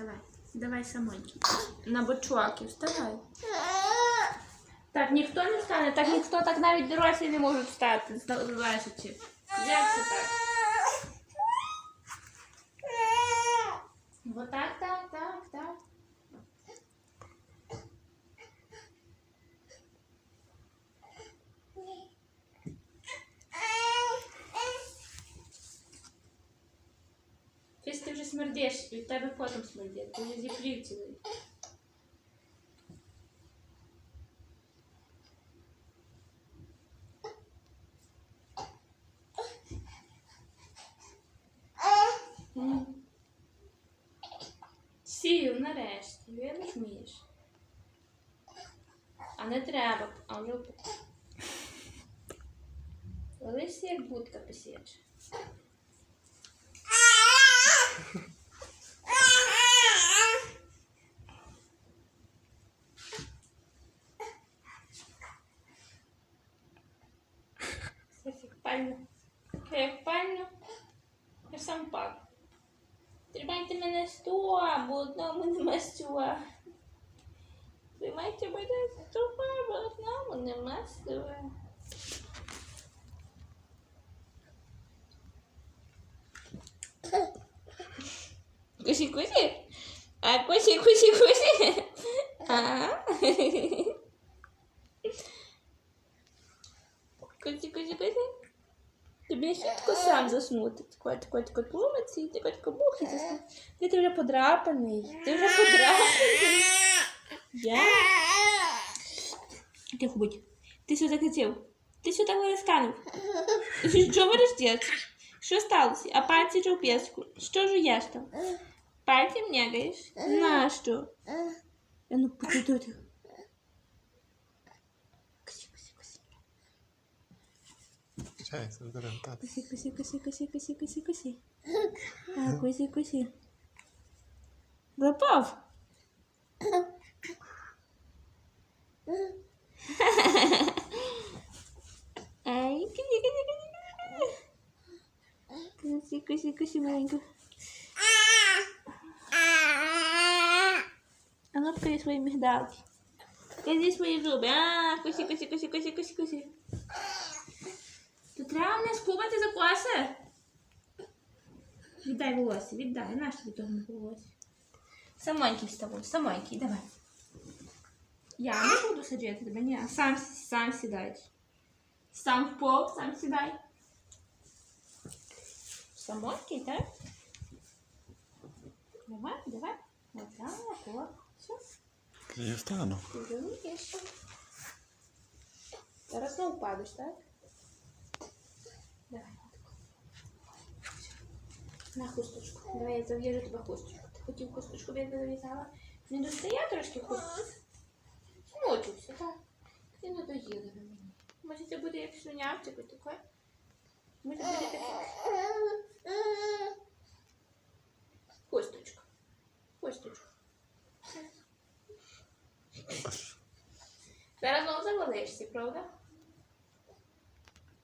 вставай. Давай самоньки. На бочок і вставай. Так, ніхто не встане, так ніхто так навіть дорослі не можуть встати, зна- лежачи. Як це так? Вот так, так, так, смердиш, і в тебе потім смердить, ти вже зіплів цілий. М. Сів нарешті, видиш, вмієш. А не треба, а вже Лишся як будка посіче. São Paulo. Trabalho também na sua, mas não muito mais sua. Trabalho também na sua, mas não muito mais sua. Kusi kusi. Ah, kusi kusi kusi. Ah. Тобі швидко сам заснути. Коть, коть, кот ломиться і ти коть кобух і заснути. Ти, ти вже подрапаний. Ти вже подрапаний. Я? Тихо будь. Ти що захотів? Ти що так розканув? Що верещиш? Що сталося? А пальці чи в піску? Що жуєш там? Пальцем нягаєш? Нащо? А ну, потуй Чай, заберемо, так. Куси, куси, куси, куси, куси, куси, куси. А, куси, куси. Лопав. Ай, куси, куси, куси, куси. Куси, куси, куси, маленько. А ну, покажи свої мигдалки. Покажи свої зуби. А, куси, куси, куси, куси, куси, куси. То треба не скубати за коси. Віддай волосся, віддай. Наш тобі того не волосся. Самонький з тобою, самонький, давай. Я не буду саджати тебе, ні. Сам, сам сідай. Сам в пол, сам сідай. Самонький, так? Давай, давай. Вот так, вот. Все. Я встану. Ти вже вмієш. Зараз знову падаєш, так? Давай. На хусточку. Давай я зав'яжу тебе хусточку. Ти хотів хусточку, я зав'язала. Не достає трошки хусточку? Змучився, так? Ти не доїла на мені. Може це буде як слюнявчик таке? Може буде таке? Хусточку. Хусточку. Зараз знову завалишся, правда?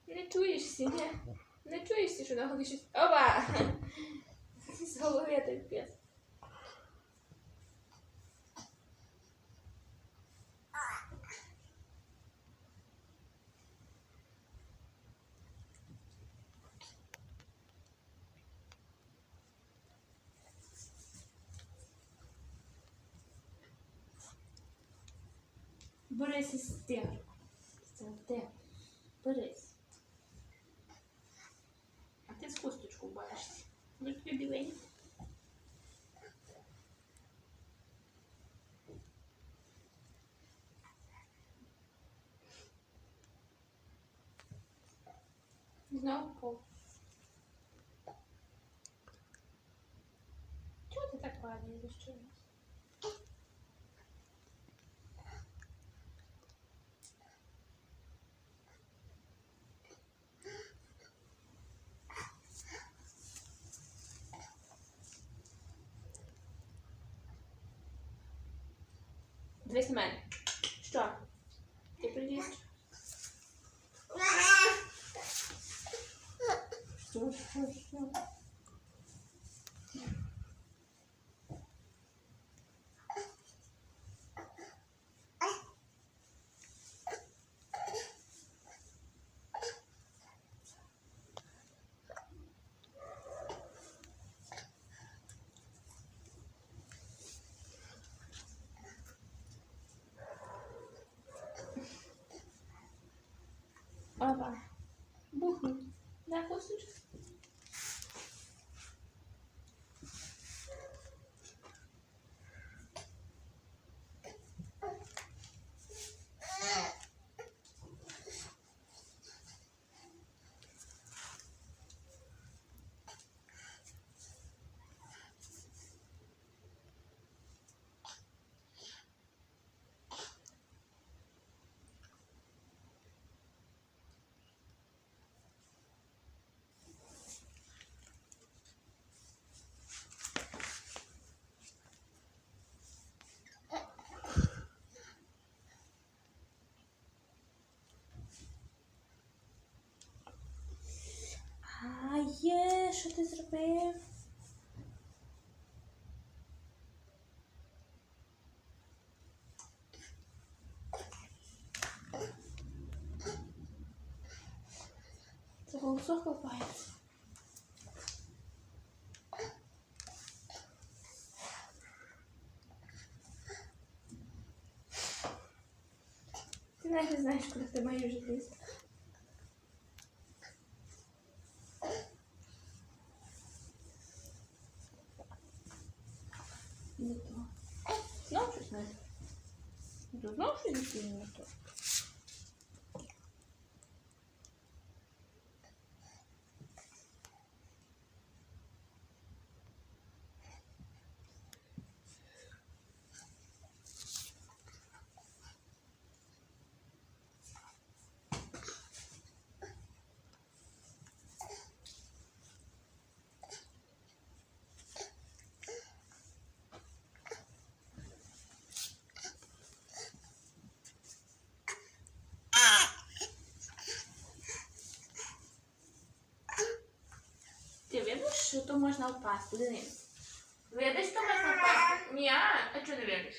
Не чуєшся, ні? Не чуєшся, що на голові щось. Опа! З голови той пес. Борись із тим. Де? Борись. А ти з хусточку борешся. Ну тобі біленько. Знову пол. Чого ти так падаєш за що? Дивись на мене. Що? Ти приліз? Що, що, що? yapıyorsunuz? Це голосок копається. Ти навіть не знаєш, куди ти маєш лізти. Не то. Знов щось не то. Ну, Знов щось дитині не то. Ти видиш, що то можна впасти, Денис? Видиш, що можна впасти? Ні, а чого не видиш?